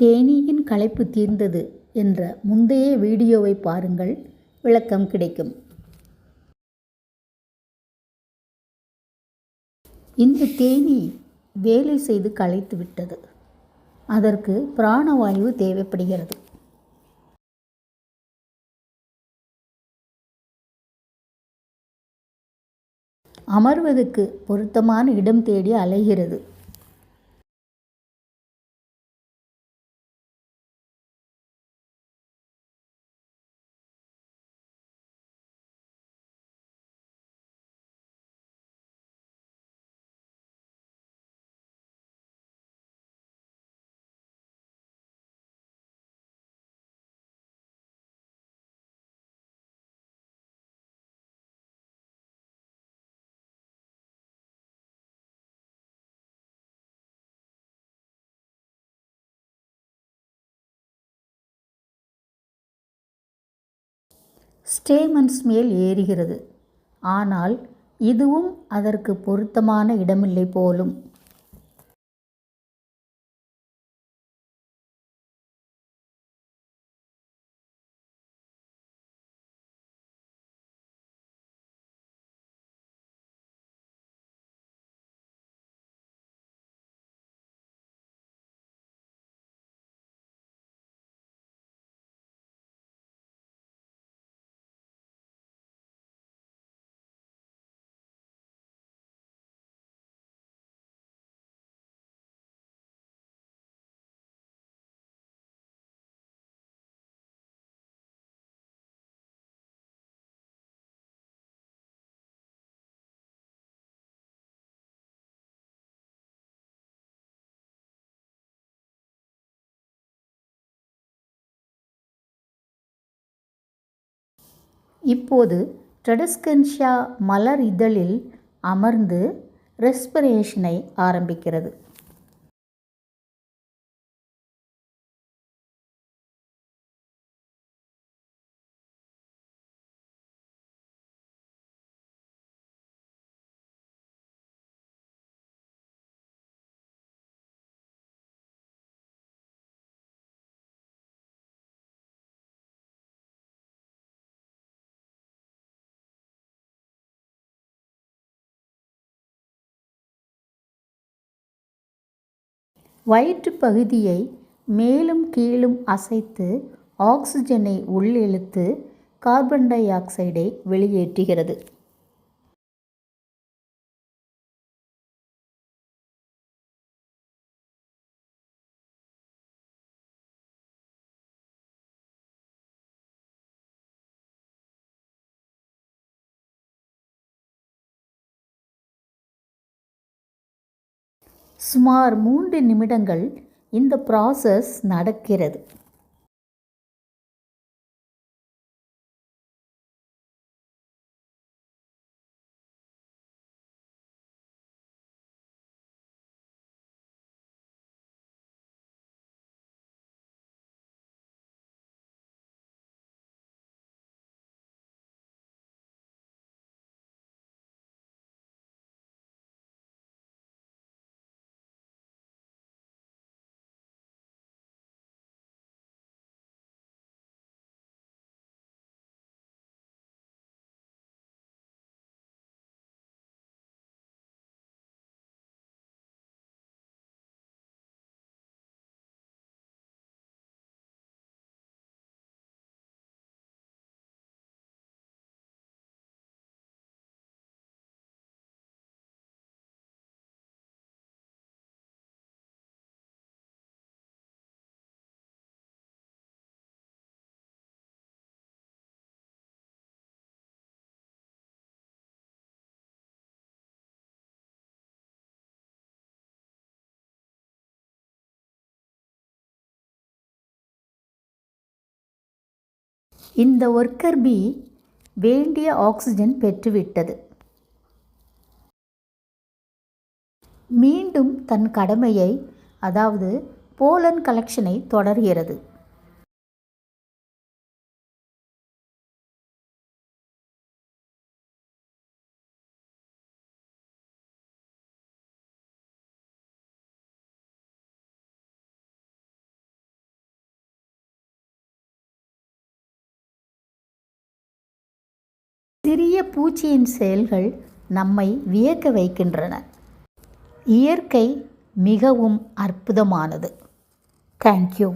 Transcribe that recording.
தேனீயின் களைப்பு தீர்ந்தது என்ற முந்தைய வீடியோவை பாருங்கள். விளக்கம் கிடைக்கும். இந்த தேனீ வேலை செய்து களைத்து விட்டது. அதற்கு பிராணவாயு தேவைப்படுகிறது. அமர்வதற்கு பொருத்தமான இடம் தேடி அலைகிறது. ஸ்டேமன்ஸ் மேல் ஏறுகிறது. ஆனால் இதுவும் அதற்கு பொருத்தமான இடமில்லை போலும். இப்போது ட்ரெடஸ்கன்ஷியா மலர் இதழில் அமர்ந்து ரெஸ்பிரேஷனை ஆரம்பிக்கிறது. வயிற்றுப் பகுதியை மேலும் கீழும் அசைத்து ஆக்சிஜனை உள்ளிழுத்து கார்பன் டை ஆக்சைடை வெளியேற்றுகிறது. சுமார் மூன்று நிமிடங்கள் இந்த ப்ராசஸ் நடக்கிறது. இந்த ஒர்க்கர் பி வேண்டிய ஆக்சிஜன் பெற்றுவிட்டது. மீண்டும் தன் கடமையை அதாவது போலன் கலெக்ஷனை தொடர்கிறது. சிறிய பூச்சியின் செயல்கள் நம்மை வியக்க வைக்கின்றன. இயற்கை மிகவும் அற்புதமானது. தேங்க்யூ